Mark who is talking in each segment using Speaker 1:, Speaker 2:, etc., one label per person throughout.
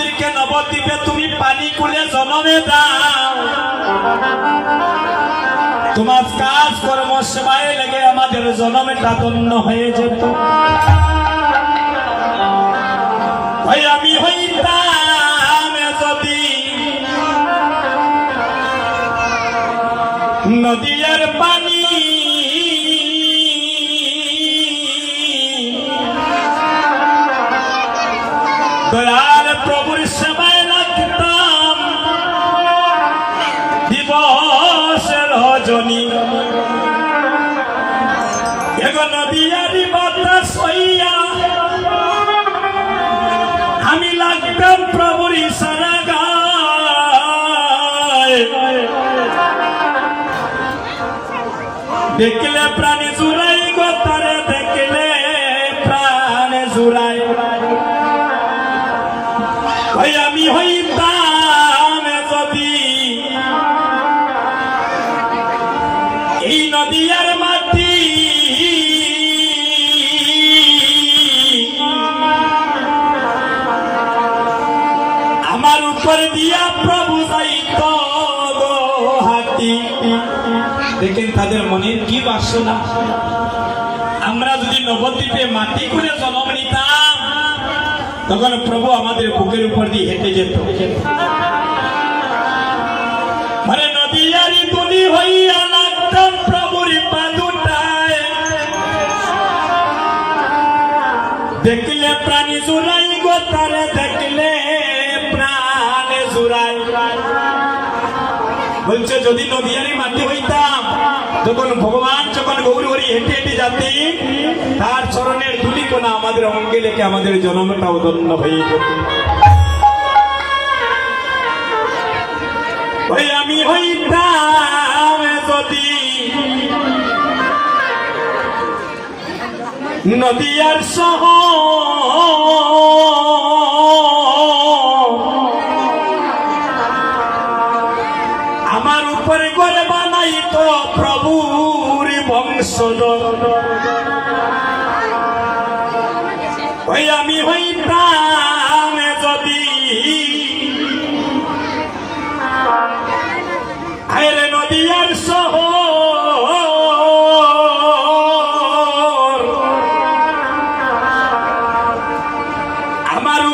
Speaker 1: আমাদেরকে নবদ্বীপে তুমি পানি কুলে জনমে দাও। তোমার কাজ কর্ম সেবায় লেগে আমাদের জনমেটা ধন্য হয়ে যেত। ভাই আমি হইতাম যদি নদীর পানি। দয়ার প্রভুর সেবায় লাগতাম। দিবসের রজনী। নদীয়ারি বাতাস আমি লাগতাম প্রভুর ইশারা দেখলে প্রাণী জুড়াই গো, তারে দেখলে প্রাণে জুড়াই এই নদীয়ার মাটি। আমার উপর দিয়া প্রভু যাইত হাতি। দেখেন তাদের মনের কি বাসনা। আমরা যদি নবদ্বীপে মাটি করে জন্ম নিতাম, তখন প্রভু আমাদের বুকের উপর দিয়ে হেঁটে যেত। প্রাণী জুড়াই গো দেখলে প্রাণে জুড়াই। বলছে, যদি নদীয়ারি মাটি হইতাম তখন ভগবান যখন গৌর হেঁটে হেঁটে যাতি, তার চরণের ধুলি কোনা আমাদের অঙ্গে লেগে আমাদের জন্মটা উদন্ন হয়ে যেত। আমি হইতাম যদি নদীয়ার সহ আমার উপরে করে বানাই তো প্রভুর বংশ আমি হই যদি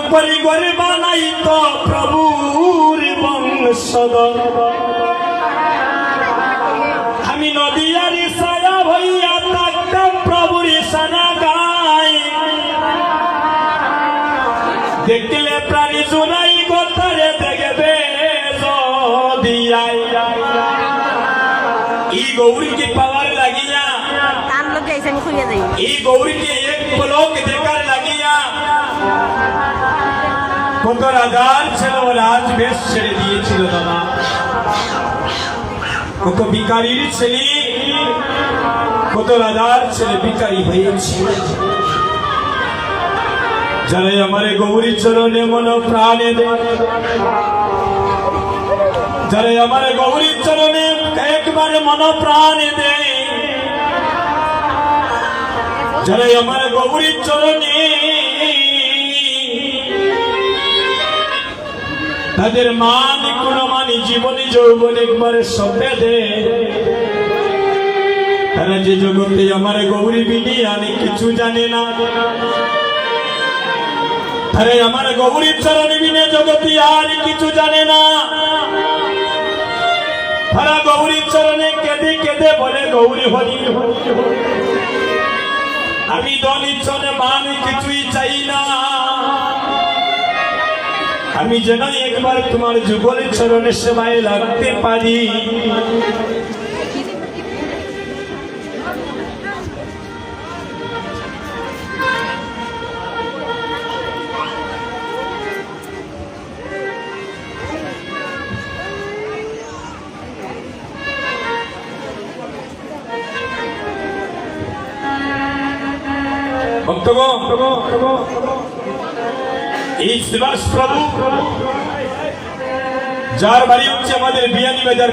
Speaker 1: আমার উপরে গরে বানাই তো প্রভুর বংশধর। আমি নদীয়ার সারা হইয়া থাকতাম প্রভুর সারা গাই। দেখলে প্রাণী জোড়াই গোতারে দেখবে এই গৌরীকে পাওয়ার লাগিয়া এই গৌরীকে এক পলক কত রাজার ছেলে ও রাজবেশ ছেড়ে দিয়েছিল দাদা। কত বিকারীর ছেলে কত রাজার ছেলে বিকারী হয়েছে। যারা আমার গৌরী চরণে মন প্রাণে দে যারা আমার গৌরী চরণে একবারে মন প্রাণে দে যারা আমার গৌরী চরণে তাদের মান মানি জীবনে যৌবন একবারে সপে দে। তারা যে জগতে আমার গৌরী বিনি আনে কিছু জানে না। আরে আমার গৌরী চরণে বিনে জগতি আর কিছু জানে না। তারা গৌরী চরণে কেঁদে কেঁদে বলে, গৌরী হরি। আমি দলিচনে মান কিছুই চাই না। আমি যেন একবার তোমার যুগল চরণে সেবায় লাগতে পারি। ভক্তগণ এই শ্রীবাস প্রভু যার বাড়ি হচ্ছে আমাদের বিয়ানি বাজার